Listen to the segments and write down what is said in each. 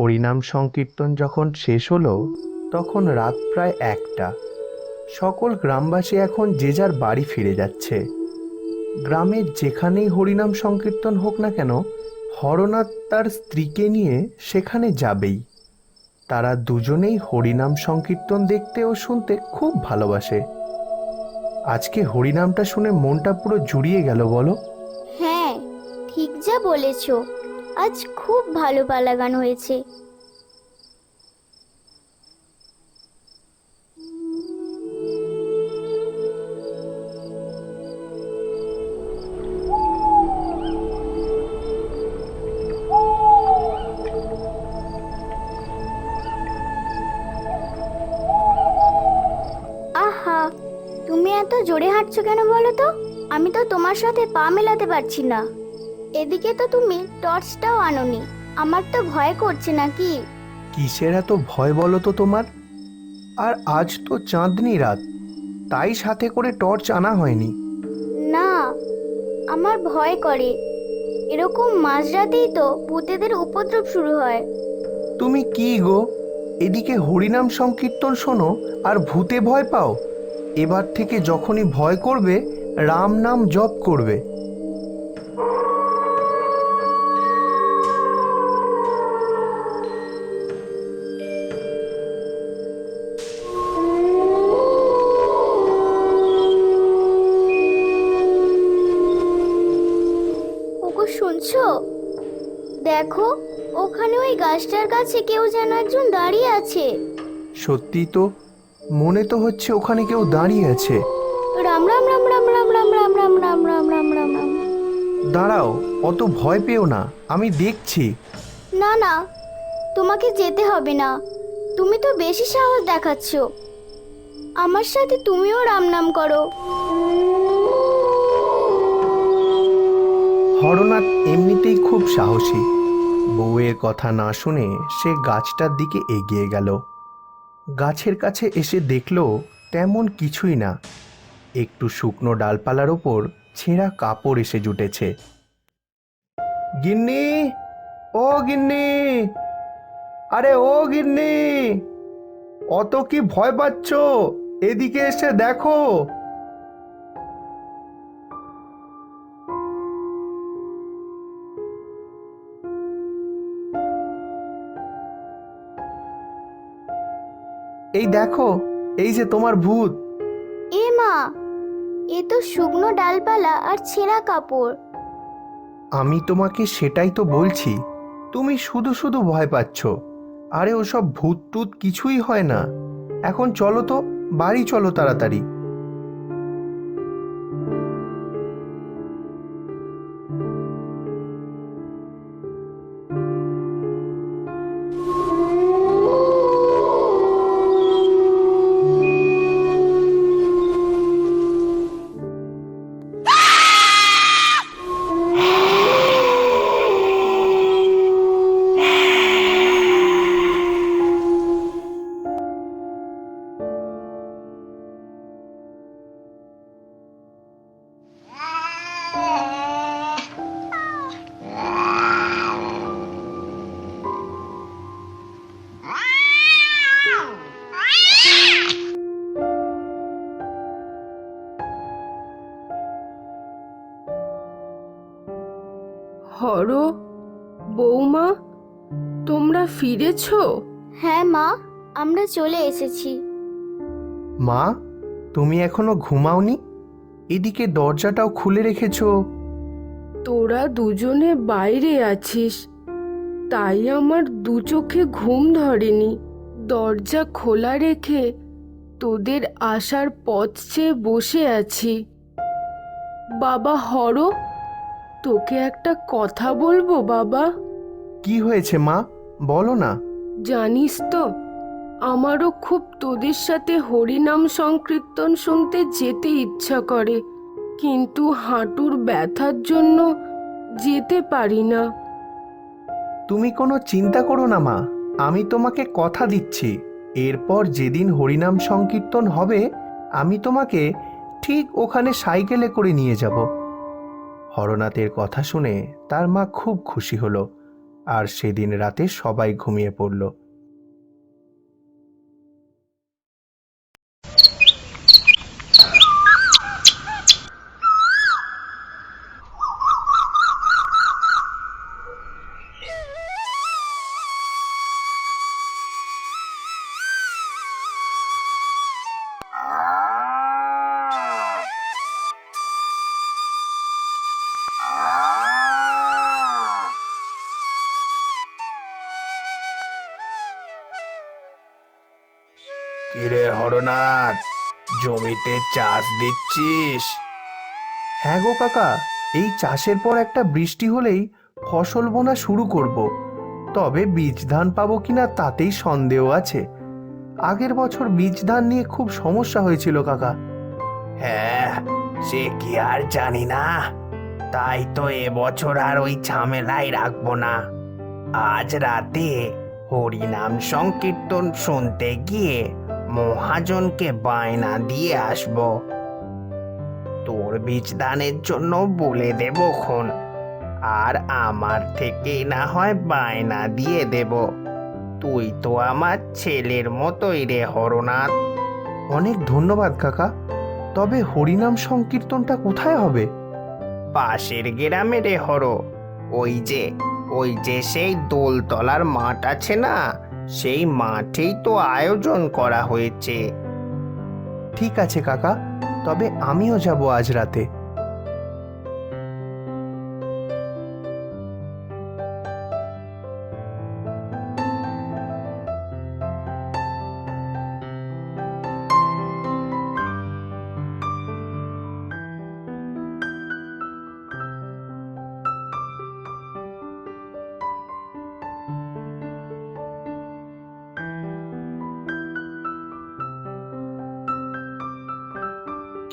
হরিনাম সংকীর্তন যখন শেষ হলো, তখন রাত প্রায় একটা। সকল গ্রামবাসী এখন যে যার বাড়ি ফিরে যাচ্ছে। গ্রামের যেখানেই হরিনাম সংকীর্তন হোক না কেন, হরনাথ তার স্ত্রীকে নিয়ে সেখানে যাবেই। তারা দুজনেই হরিনাম সংকীর্তন দেখতে ও শুনতে খুব ভালোবাসে। আজকে হরিনামটা শুনে মনটা পুরো জুড়িয়ে গেল, বলো। হ্যাঁ ঠিক যা বলেছ। আজ খুব ভালো পালা গান হয়েছে। আহা, তুমি এত জোরে হাঁটছো কেন বলো তো? আমি তো তোমার সাথে পা মেলাতে পারছি না। এদিকে তো তুমি টর্চটাও আনোনি। আমার তো ভয় করছে নাকি? কিসের এত ভয় বলো তো তোমার? আর আজ তো চাঁদনি রাত তাই সাথে করে টর্চ আনা হয়নি। না আমার ভয় করে। এরকম মাঝরাতেই তো ভূতেদের উপদ্রব শুরু হয়। তুমি কি গো? এদিকে হরিনাম সংকীর্তন শোনো আর ভূতে ভয় পাও। এবার থেকে যখনই ভয় করবে রাম নাম জপ করবে। দেখো ওখানে ওই গাছটার কাছে কেউ যেন একজন দাঁড়িয়ে আছে সত্যি তো মনে তো হচ্ছে ওখানে কেউ দাঁড়িয়ে আছে রাম রাম রাম রাম রাম রাম রাম রাম রাম রাম রাম রাম রাম দাঁড়াও অত ভয় পেও না আমি দেখছি না না তোমাকে যেতে হবে না তুমি তো বেশি সাহস দেখাচ্ছ আমার সাথে তুমিও রাম নাম করো হরনাথ এমনিতেই খুব সাহসী বউয়ের কথা না শুনে সে গাছটার দিকে এগিয়ে গেল। গাছের কাছে এসে দেখল তেমন কিছুই না। একটু শুকনো ডালপালার ওপর ছেঁড়া কাপড় এসে জুটেছে। গিন্নি, ও গিন্নি, আরে ও গিন্নি, অত কি ভয় পাচ্ছ? এদিকে এসে দেখো। এই দেখো এই যে তোমার ভূত। এ মা এ তো শুকনো ডালপালা আর ছেঁড়া কাপড়। আমি তোমাকে সেটাই তো বলছি তুমি শুধু শুধু ভয় পাচ্ছ। আরে ওসব ভূত টুত কিছুই হয় না। এখন চলো তো বাড়ি চলো তাড়াতাড়ি। হর বৌমা তোমরা ফিরেছো? হ্যাঁ মা আমরা চলে এসেছি। মা তুমি এখনও ঘুমাওনি? এদিকে দরজাটাও খুলে রেখেছ। তোরা দুজনে বাইরে আছিস তাই আমার দু চোখে ঘুম ধরেনি। দরজা খোলা রেখে তোদের আসার পথ চেয়ে বসে আছি। বাবা হর তোকে একটা কথা বলব বাবা? কি হয়েছে মা? বলো না। জানিস তো আমারও খুব তোদের সাথে হরিনাম সংকীর্তন শুনতে যেতে ইচ্ছা করে কিন্তু হাঁটুর ব্যথার জন্য যেতে পারি না। তুমি কোনো চিন্তা করো না মা। আমি তোমাকে কথা দিচ্ছি। এরপর যেদিন হরিনাম সংকীর্তন হবে আমি তোমাকে ঠিক ওখানে সাইকেলে করে নিয়ে যাব। হরনাথের কথা শুনে তার মা খুব খুশি হলো আর সেদিন রাতে সবাই ঘুমিয়ে পড়ল। হরনাথ জমিতে চাষ দিচ্ছিস? হ্যাঁ গো কাকা এই চাষের পর একটা বৃষ্টি হলেই ফসল বোনা শুরু করব। তবে বীজ ধান পাবো কিনা তাতেই সন্দেহ আছে। আগের বছর বীজ ধান নিয়ে খুব সমস্যা হয়েছিল কাকা। হ্যাঁ সে কি আর জানি না। তাই তো এবছর আর ওই ঝামেলায় রাখব না। আজ রাতে হরিনাম সংকীর্তন শুনতে গিয়ে মহাজনকে বায়না দিয়ে আসব। তোর বীজদানের জন্য বলে দেব খন আর আমার থেকে না হয় বায়না দিয়ে দেব। তুই তো আমার ছেলের মতোই রে হরনাথ। অনেক ধন্যবাদ কাকা তবে হরিনাম সংকীর্তনটা কোথায় হবে? পাশের গ্রামে রে হর ওই যে ওই যে সেই দোলতলার মাঠ আছে না? সেই মাঠেই তো আয়োজন করা হয়েছে। ঠিক আছে কাকা। তবে আমিও যাব আজ রাতে।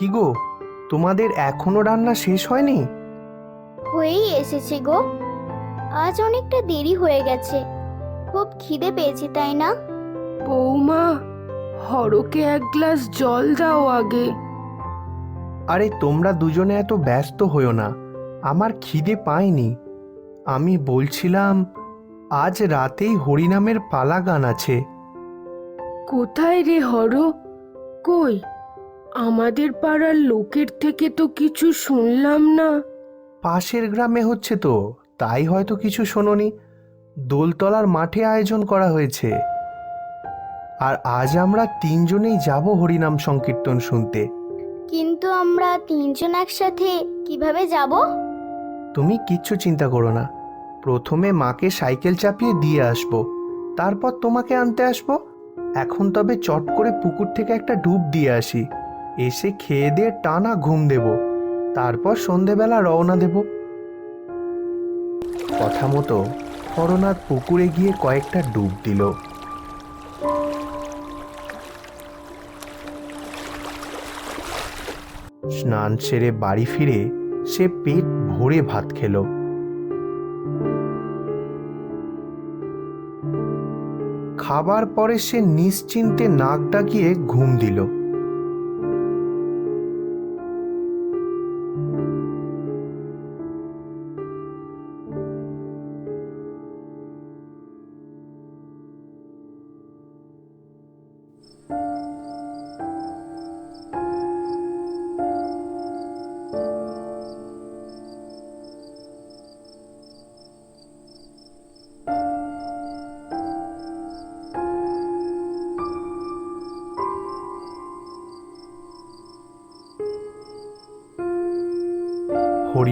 কি গো? তোমাদের এখনও রান্না শেষ হয়নি? হয়েই এসেছে গো। আজ অনেকটা দেরি হয়ে গেছে। খুব খিদে পেয়েছি তাই না? বৌমা হরকে এক গ্লাস জল দাও আগে। আরে তোমরা দুজনে এত ব্যস্ত হইও না। আমার খিদে পায়নি আমি বলছিলাম আজ রাতেই হরিনামের পালা গান আছে। কোথায় রে হর? কই? আমাদের পাড়ার লোকের থেকে তো কিছু শুনলাম না। পাশের গ্রামে হচ্ছে তো তাই হয়তো কিছু শোনোনি। দোলতলার মাঠে আয়োজন করা হয়েছে। আর আজ আমরা তিনজনেই যাব হরিনাম সংকীর্তন শুনতে। কিন্তু আমরা তিনজন একসাথে কীভাবে যাব? তুমি কিচ্ছু চিন্তা করো না। প্রথমে মাকে সাইকেল চাপিয়ে দিয়ে আসব। তারপর তোমাকে আনতে আসব। এখন তবে চট করে পুকুর থেকে একটা ডুব দিয়ে আসি। এসে খেয়ে দিয়ে টানা ঘুম দেব। তারপর সন্ধেবেলা রওনা দেব। কথা মতো হরনাথ পুকুরে গিয়ে কয়েকটা ডুব দিল। স্নান সেরে বাড়ি ফিরে সে পেট ভরে ভাত খেলো। খাবার পরে সে নিশ্চিন্তে নাক ডাকিয়ে ঘুম দিল।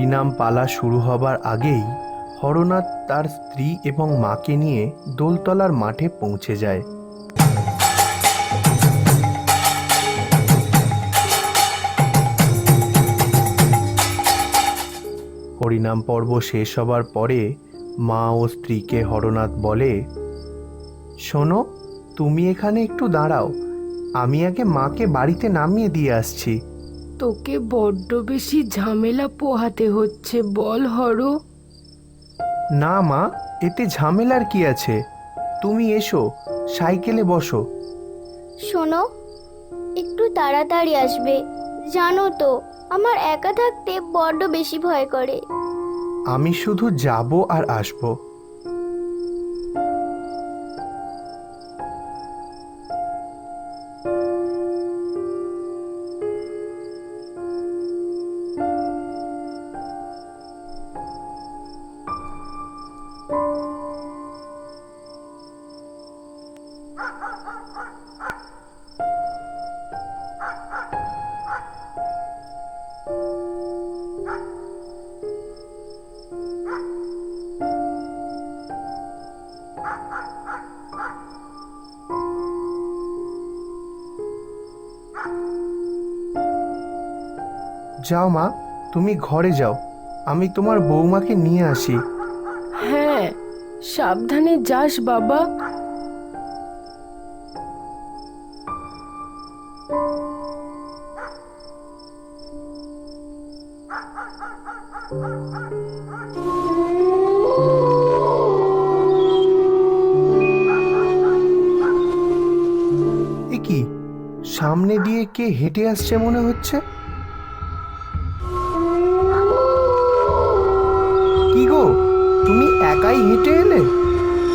হরিনাম পালা শুরু হবার আগেই হরনাথ তার স্ত্রী এবং মাকে নিয়ে দোলতলার মাঠে পৌঁছে যায়। হরিনাম পর্ব শেষ হবার পরে মা ও স্ত্রীকে হরনাথ বলে, শোনো, তুমি এখানে একটু দাঁড়াও। আমি আগে মাকে বাড়িতে নামিয়ে দিয়ে আসছি। তোকে বড্ড বেশি ঝামেলা পোহাতে হচ্ছে বল হর। না মা এতে ঝামেলার কি আছে? তুমি এসো সাইকেলে বসো। শোনো একটু তাড়াতাড়ি আসবে। জানো তো আমার একা থাকতে বড্ড বেশি ভয় করে। আমি শুধু যাব আর আসব। যাও মা তুমি ঘরে যাও। আমি তোমার বৌমাকে নিয়ে আসি। হ্যাঁ সাবধানে যাস বাবা। কি সামনে দিয়ে কে হেঁটে আসছে মনে হচ্ছে? তুমি হেঁটে এলে?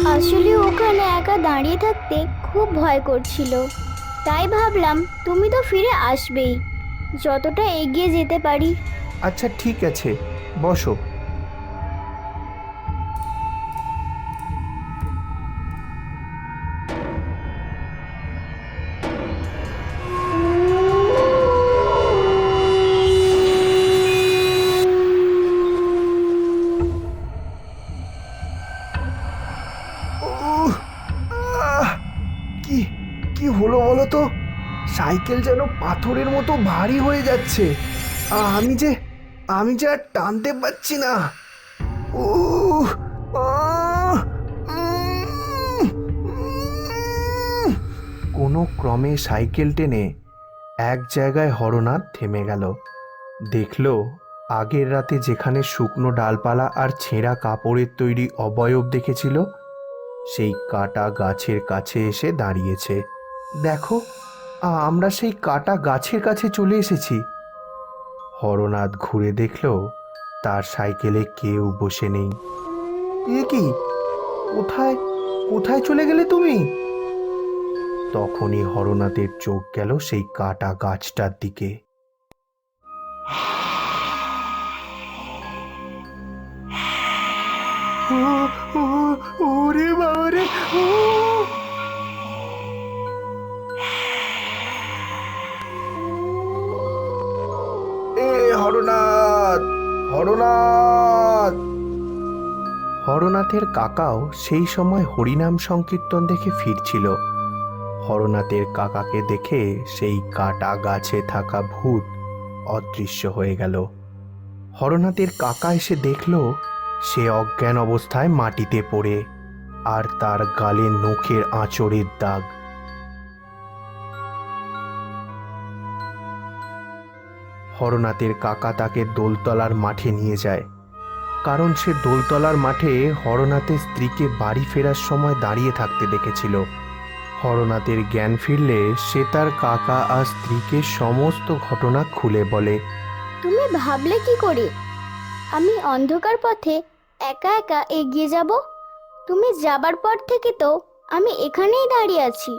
আসলে ওখানে একা দাঁড়িয়ে থাকতে খুব ভয় করছিল। তাই ভাবলাম তুমি তো ফিরে আসবেই। যতটা এগিয়ে যেতে পারি। আচ্ছা ঠিক আছে। বসো। সাইকেল যেন পাথরের মতো ভারী হয়ে যাচ্ছে। আমি যে আমি যে আর টানতে পারছি না। উম। কোনো ক্রমে সাইকেল টেনে এক জায়গায় হরনাথ থেমে গেল। দেখল আগের রাতে যেখানে শুকনো ডালপালা আর ছেঁড়া কাপড়ের তৈরি অবয়ব দেখেছিল, সেই কাটা গাছের কাছে এসে দাঁড়িয়েছে। দেখো আমরা সেই কাটা গাছের কাছে চলে এসেছি। হরনাথ ঘুরে দেখল, তার সাইকেলে কেউ বসে নেই। এ কি? কোথায় কোথায় চলে গেলে তুমি? তখনই হরনাথের চোখ গেল সেই কাটা গাছটার দিকে। ওরে হরনাথ হরনাথ। হরনাথের কাকাও সেই সময় হরিনাম সংকীর্তন দেখে ফিরছিল। হরনাথের কাকাকে দেখে সেই কাটা গাছে থাকা ভূত অদৃশ্য হয়ে গেল। হরনাথের কাকা এসে দেখল, সে অজ্ঞান অবস্থায় মাটিতে পড়ে, আর তার গালে নখের আঁচড়ের দাগ। হরনাথের কাকা তাকে দোলতলার মাঠে নিয়ে যায়। কারণ সে দোলতলার মাঠে হরনাথের স্ত্রীকে বাড়ি ফেরার সময় দাঁড়িয়ে থাকতে দেখেছিল। হরনাথের জ্ঞান ফিরলে সে তার কাকা আর স্ত্রীকে সমস্ত ঘটনা খুলে বলে। তুমি ভাবলে কি করে? আমি অন্ধকার পথে একা একা এগিয়ে যাব। তুমি যাবার পর থেকে তো আমি এখানেই দাঁড়িয়ে আছি।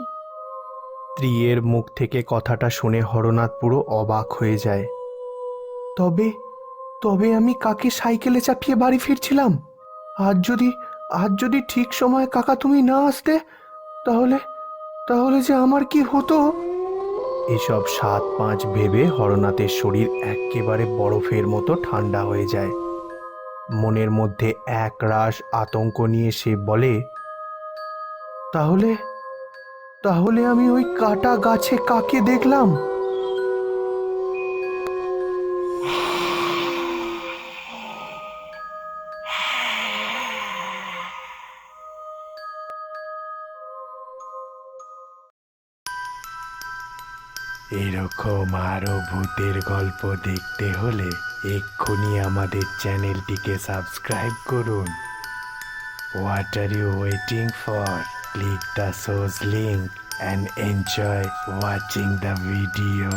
স্ত্রীর মুখ থেকে কথাটা শুনে হরনাথ পুরো অবাক হয়ে যায়। তবে তবে আমি কাকে সাইকেলে চাপিয়ে বাড়ি ফিরছিলাম? আজ যদি আজ যদি ঠিক সময় কাকা তুমি না আসতে, তাহলে তাহলে যে আমার কি হতো? এসব সাত পাঁচ ভেবে হরনাথের শরীর একেবারে বরফের মতো ঠান্ডা হয়ে যায়। মনের মধ্যে এক রাশ আতঙ্ক নিয়ে সে বলে, তাহলে তাহলে আমি ওই কাটা গাছে কাকে দেখলাম? এরকম আরও ভূতের গল্প দেখতে হলে এক্ষুনি আমাদের চ্যানেলটিকে সাবস্ক্রাইব করুন। What are you waiting for click the shows link and enjoy watching the video